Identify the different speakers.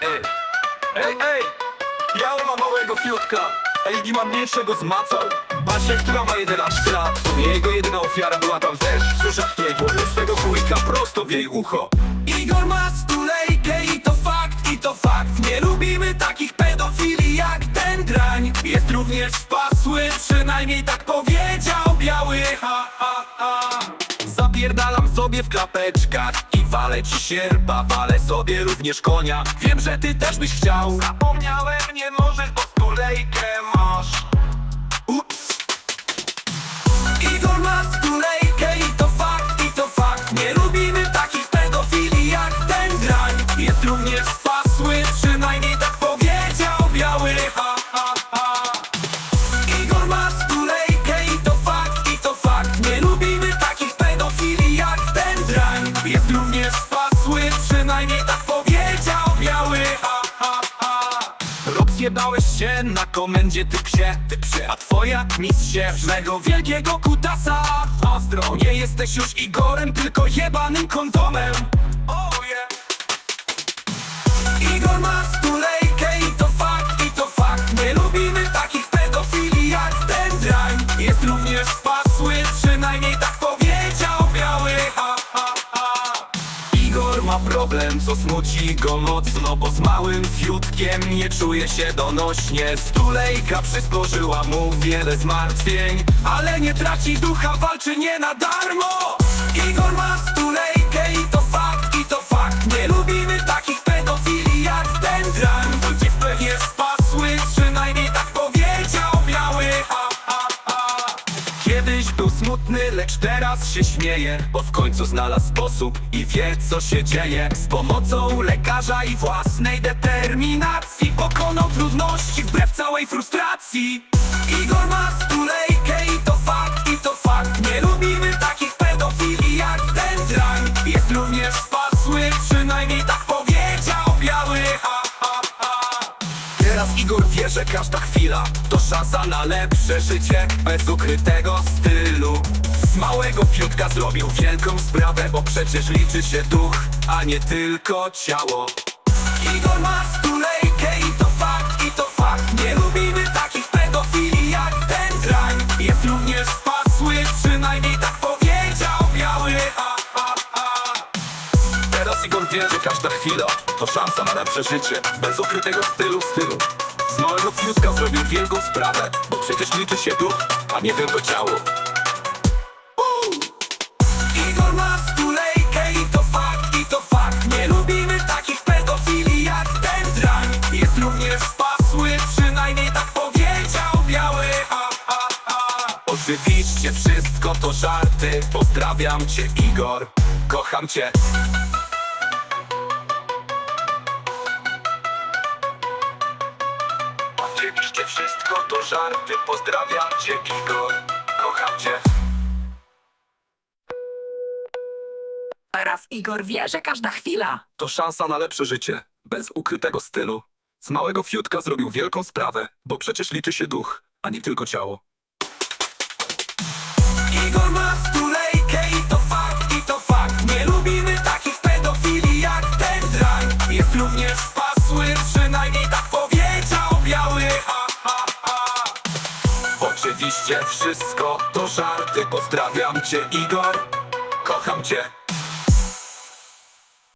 Speaker 1: Ej, ej, ej! Ja mam małego fiutka, a Igi ma mniejszego z macą. Basia, która ma 11 lat, to nie jego jedyna ofiara była tam też. Słyszę jej włosy swego chujka prosto w jej ucho. Igor ma stulejkę i to fakt, i to fakt. Nie lubimy takich pedofili jak ten drań. Jest również spasły, przynajmniej tak powiedział biały. Ha, ha, ha. Zapierdalam sobie w klapeczkach i walę ci sierpa, walę sobie również konia. Wiem, że ty też byś chciał. Zapomniałem, nie możesz, bo stulejkę masz. Ups Rozjebałeś się na komendzie ty psie, ty psie A twoja mistrz się mego wielkiego kutasa. Ostro, nie jesteś już Igorem, tylko jebanym kondomem. Oh yeah. Igor ma stulejkę i to fakt, i to fakt. Nie lubimy takich pedofili jak ten drań Jest również spasły, co smuci go mocno Bo z małym fiutkiem nie czuje się donośnie. Stulejka przysporzyła mu wiele zmartwień Ale nie traci ducha, walczy nie na darmo. Igor ma stulejkę Kiedyś był smutny, lecz teraz się śmieje Bo w końcu znalazł sposób i wie co się dzieje. Z pomocą lekarza i własnej determinacji Pokonał trudności wbrew całej frustracji że każda chwila to szansa na lepsze życie Bez ukrytego stylu. Z małego fiutka zrobił wielką sprawę Bo przecież liczy się duch, a nie tylko ciało. Igor ma stulejkę i to fakt, i to fakt. Nie lubimy takich pedofili jak ten drań Jest również spasły, przynajmniej tak powiedział biały ha, ha, ha. Teraz Igor wie, że każda chwila to szansa na lepsze życie Bez ukrytego stylu stylu Z małego fiutka zrobił wielką sprawę Bo przecież liczy się duch, a nie tylko ciało. Igor ma stulejkę i to fakt, i to fakt. Nie lubimy takich pedofili jak ten drań. Jest również spasły, przynajmniej tak powiedział biały ha. Oczywiście wszystko to żarty. Pozdrawiam cię Igor, kocham cię Oczywiście wszystko to żarty Pozdrawiam cię Igor, kocham cię
Speaker 2: Teraz Igor wie, że każda chwila
Speaker 1: To szansa na lepsze życie, bez ukrytego stylu. Z małego fiutka zrobił wielką sprawę, bo przecież liczy się duch, a nie tylko ciało. Igor ma stulejkę i to fakt, Wszystko? To żarty, pozdrawiam cię Igor, kocham cię.